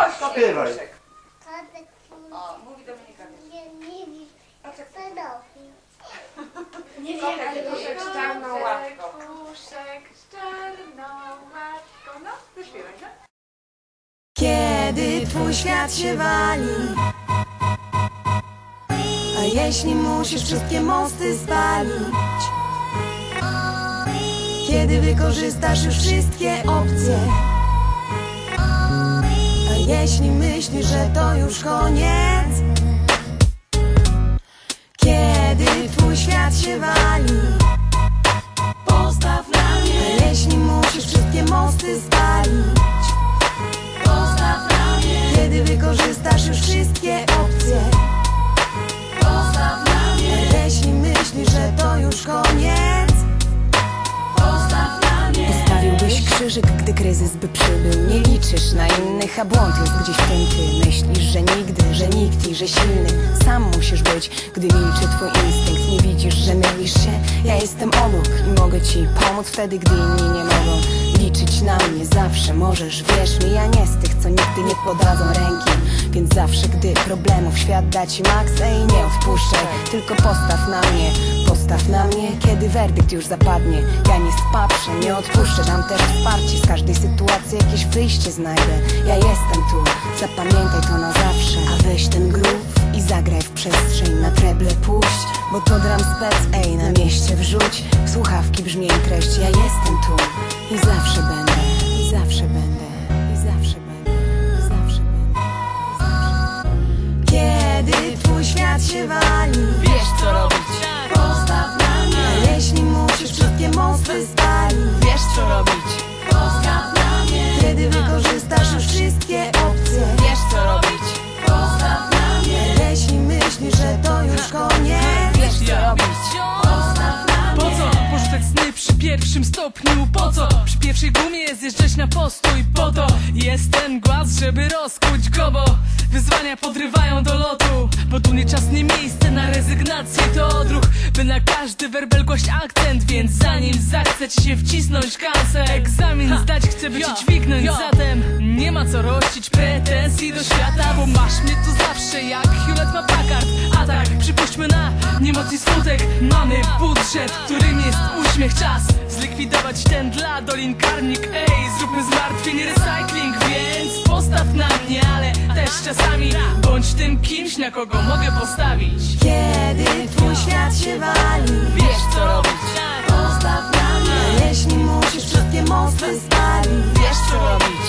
Chodź, Śpiewaj. O, mówi Dominika. nie, wiem, ale kotek z czarną łapką. Puszek z czarną łapką. No, zaśpiewaj, no. Kiedy twój świat się wali A jeśli musisz wszystkie mosty spalić Kiedy wykorzystasz już wszystkie opcje jeśli myślisz, że to już koniec Kiedy twój świat się wali Postaw na mnie. Jeśli musisz wszystkie mosty spalić Postaw na mnie. Kiedy wykorzystasz krzyżyk, gdy kryzys by przybył Nie liczysz na innych, a błąd jest gdzieś w tym ty Myślisz, że nigdy, że nikt i że silny. Sam musisz być, gdy milczy twój instynkt. Nie widzisz, że mylisz się. Ja jestem obok i mogę ci pomóc wtedy, gdy inni nie mogą. Liczyć na mnie zawsze możesz, wierz mi Ja nie z tych, co nigdy nie podadzą ręki Więc zawsze, gdy problemów świat da ci maks Ej, nie odpuszczaj, tylko postaw na mnie Postaw na mnie, kiedy werdykt już zapadnie. Ja nie spatrzę, nie odpuszczę Dam też wsparcie, z każdej sytuacji jakieś wyjście znajdę. Ja jestem tu, zapamiętaj to na zawsze A weź ten groove i zagraj w przestrzeń. Na treble puść, bo to dram spec Ej, na mieście wrzuć, w słuchawki brzmień treść Ja jestem tu i zawsze będę się wali Wiesz co robić, Postaw na mnie A jeśli musisz wszystkie mosty spalić wiesz co robić. Postaw na mnie Kiedy wykorzystasz pierwszym stopniu? Po co? Przy pierwszej gumie zjeżdżać na postój? Po to jest ten głaz, żeby rozkuć go, bo wyzwania podrywają do lotu. Bo tu nie czas, nie miejsce na rezygnację, to odruch By na każdy werbel głość akcent Więc zanim zachce ci się wcisnąć kasę Egzamin zdać chcę, by ci dźwignąć. Zatem nie ma co rościć pretensji do świata Bo masz mnie tu zawsze jak Hewlett ma Packard A tak, przypuśćmy na niemoc i smutek Mamy budżet, którym jest uśmiech Czas zlikwidować ten dla dolin karnik. Ej, zróbmy zmartwień recycling Więc postaw na mnie, ale też czasami Bądź tym kimś, na kogo mogę postawić. Kiedy twój świat się wali Wiesz co robić, Postaw na mnie jeśli musisz wszystkie mosty spalić wiesz co robić